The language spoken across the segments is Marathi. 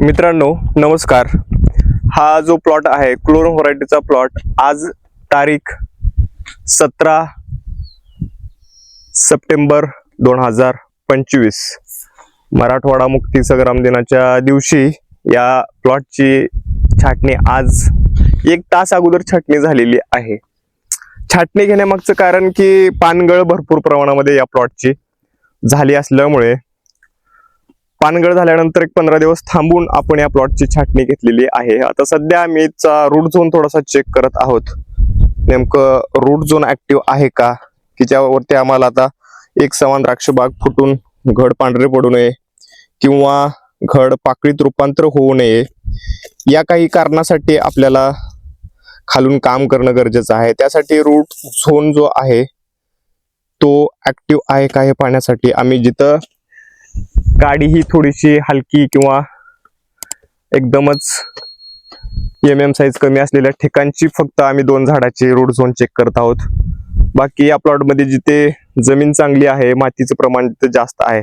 मित्रांनो नमस्कार. हा जो प्लॉट आहे क्लोरो व्हरायटीचा प्लॉट आज तारीख सतरा सप्टेंबर दोन हजार पंचवीस. मराठवाडा मुक्ती संग्राम दिनाच्या दिवशी या प्लॉटची छाटणी आज एक तास अगोदर छाटणी झालेली आहे. छाटणी घेण्यामागचं कारण की पानगळ भरपूर प्रमाणामध्ये या प्लॉटची झाली असल्यामुळे पानगळ झाल्यानंतर एक पंधरा दिवस थांबून आपण या प्लॉटची छाटणी घेतलेली आहे. आता सध्या आम्ही रूट झोन थोडासा चेक करत आहोत. नेमकं रूट झोन ऍक्टिव्ह आहे का? की ज्यावरती आम्हाला आता एक समान द्राक्ष बाग फुटून घड पांढरे पडू नये किंवा घड पाकळीत रूपांतर होऊ नये या काही कारणासाठी आपल्याला खालून काम करणं गरजेचं आहे. त्यासाठी रूट झोन जो आहे तो ऍक्टिव्ह आहे का हे पाहण्यासाठी आम्ही जिथं गाडी ही थोडीशी हलकी किंवा एकदमच एम एम साईज कमी असलेल्या ठिकाणची फक्त आम्ही दोन झाडाची रूट झोन चेक करत आहोत. बाकी या प्लॉटमध्ये जिथे जमीन चांगली आहे मातीचं प्रमाण तिथं जास्त आहे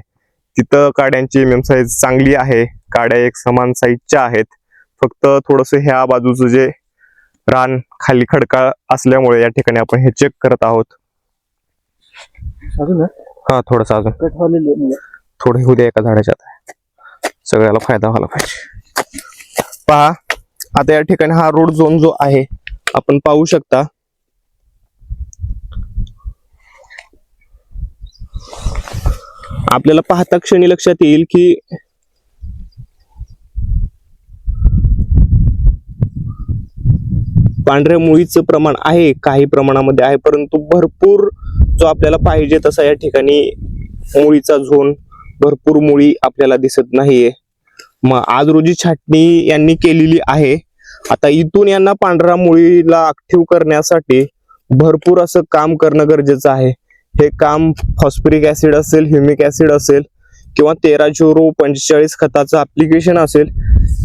तिथं काड्यांची एम एम साईज चांगली आहे काड्या एक समान साईजच्या आहेत. फक्त थोडंसं ह्या बाजूचं जे रान खाली खडकाळ असल्यामुळे या ठिकाणी आपण हे चेक करत आहोत. अजून? हा थोडंसं अजून. थोडे होऊ द्या एका झाडाच्या सगळ्याला फायदा व्हायला पाहिजे. पहा आता या ठिकाणी हा रोड झोन जो आहे आपण पाहू शकता. आपल्याला पाहता क्षणी लक्षात येईल की पांढऱ्या मुळीचं प्रमाण आहे काही प्रमाणामध्ये आहे परंतु भरपूर जो आपल्याला पाहिजे तसा या ठिकाणी मुळीचा झोन भरपूर मुळी आपल्याला दिसत नाहीये. मग आज रोजी छाटणी यांनी केलेली आहे. आता इथून यांना पांढऱ्या मुळीला ऍक्टिव्ह करण्यासाठी भरपूर असं काम करणं गरजेचं आहे. हे काम फॉस्फरिक ऍसिड असेल ह्युमिक ऍसिड असेल किंवा तेरा झिरो पंचेचाळीस खताचं ऍप्लिकेशन असेल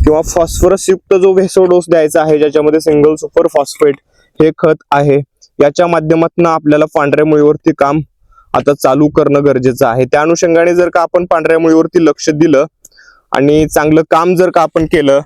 किंवा फॉस्फरस युक्त जो भेसो डोस द्यायचा आहे ज्याच्यामध्ये सिंगल सुपर फॉस्फेट हे खत आहे याच्या माध्यमातून आपल्याला पांढऱ्या मुळीवरती काम आता चालू करणं गरजेचं आहे. त्या अनुषंगाने जर का आपण पांढऱ्या मुळीवरती लक्ष दिलं आणि चांगलं काम जर का आपण केलं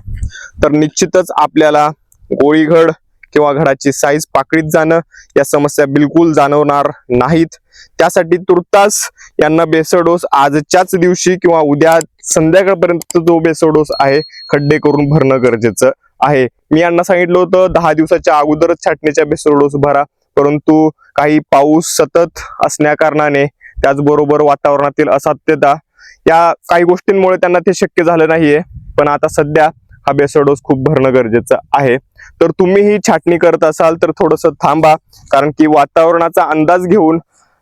तर निश्चितच आपल्याला गोळीघड किंवा घडाची साईज पाकळीत जाणं या समस्या बिलकुल जाणवणार नाहीत. त्यासाठी तुर्तास यांना बेसडोस आजच्याच दिवशी किंवा उद्या संध्याकाळपर्यंत जो बेसडोस आहे खड्डे करून भरणं गरजेचं आहे. मी यांना सांगितलं होतं दहा दिवसाच्या अगोदरच छाटणीच्या बेसडोस भरा. परंतु काही पाऊस सतत असण्या कारणाने त्याचबरोबर वातावरणातील असाध्यता या काही गोष्टींमुळे त्यांना ते शक्य झालं नाहीये. पण आता सध्या हा बेसर डोस खूप भरणं गरजेचं आहे. तर तुम्ही ही छाटणी करत असाल तर थोडंसं थांबा कारण की वातावरणाचा अंदाज घेऊन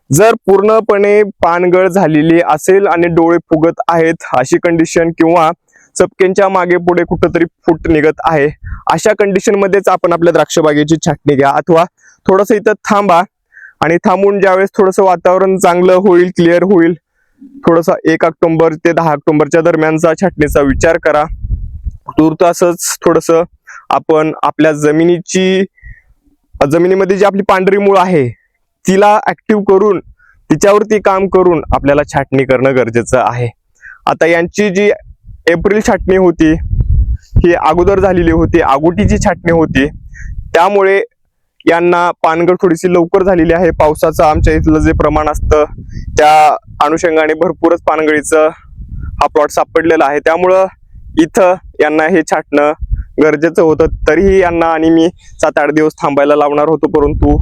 जर पूर्णपणे पानगळ झालेली असेल आणि डोळे फुगत आहेत अशी कंडिशन किंवा चपकेंच्या मागे पुढे कुठंतरी फूट निघत आहे. अशा कंडिशन मध्येच आपण आपल्या द्राक्षबागेची छाटणी घ्या. अथवा थोडंसं इथं थांबा आणि थांबून ज्यावेळेस थोडंसं वातावरण चांगलं होईल क्लिअर होईल थोडंसं एक ऑक्टोबर ते दहा ऑक्टोबरच्या दरम्यानचा छाटणीचा विचार करा. तूर्त असंच थोडंसं आपण आपल्या जमिनीची जमिनीमध्ये जी आपली पांढरी मूळ आहे तिला ऍक्टिव्ह करून तिच्यावरती काम करून आपल्याला छाटणी करणं गरजेचं आहे. आता यांची जी एप्रिल छाटणी होती. ही अगोदर झालेली होती. आगोटीची छाटणी होती. त्यामुळे यांना पानगळ थोडीशी लवकर झालेली आहे. पावसाचं आमच्या इथलं जे प्रमाण असतं त्या अनुषंगाने भरपूरच पानगळीचं हा प्लॉट सापडलेला आहे. त्यामुळं इथं यांना हे छाटणं गरजेचं होतं. तरीही यांना आणि मी सात आठ दिवस थांबायला लावणार होतो परंतु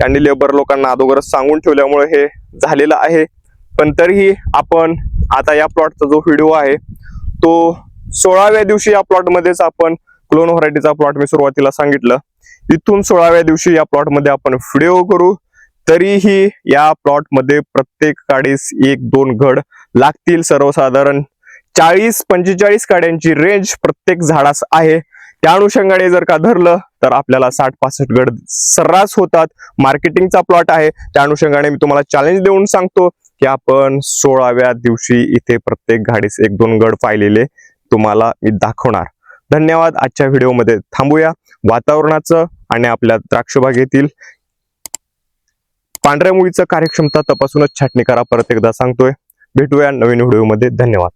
यांनी लेबर लोकांना अगोदरच सांगून ठेवल्यामुळे हे झालेलं आहे. पण तरीही आपण आता या प्लॉटचा जो व्हिडिओ आहे तो सोळाव्या दिवशी या प्लॉटमध्येच आपण क्लोन व्हरायटीचा प्लॉट मी सुरुवातीला सांगितलं. इथून सोळाव्या दिवशी या प्लॉटमध्ये आपण व्हिडिओ करू. तरीही या प्लॉटमध्ये प्रत्येक काडीस एक दोन घड लागतील सर्वसाधारण. चाळीस पंचेचाळीस काड्यांची रेंज प्रत्येक झाडास आहे. त्या अनुषंगाने जर का धरलं तर आपल्याला साठ पासष्ट गड सर्रास होतात. मार्केटिंगचा प्लॉट आहे. त्या अनुषंगाने मी तुम्हाला चॅलेंज देऊन सांगतो. की आपण सोळाव्या दिवशी इथे प्रत्येक घाडीस एक दोन गड पाहिलेले तुम्हाला मी दाखवणार. धन्यवाद. आजच्या व्हिडिओमध्ये थांबूया. वातावरणाचं आणि आपल्या द्राक्षबागेतील पांढऱ्या मुळीचं कार्यक्षमता तपासूनच छाटणी करा. परत एकदा सांगतोय. भेटूया नवीन व्हिडिओमध्ये. धन्यवाद.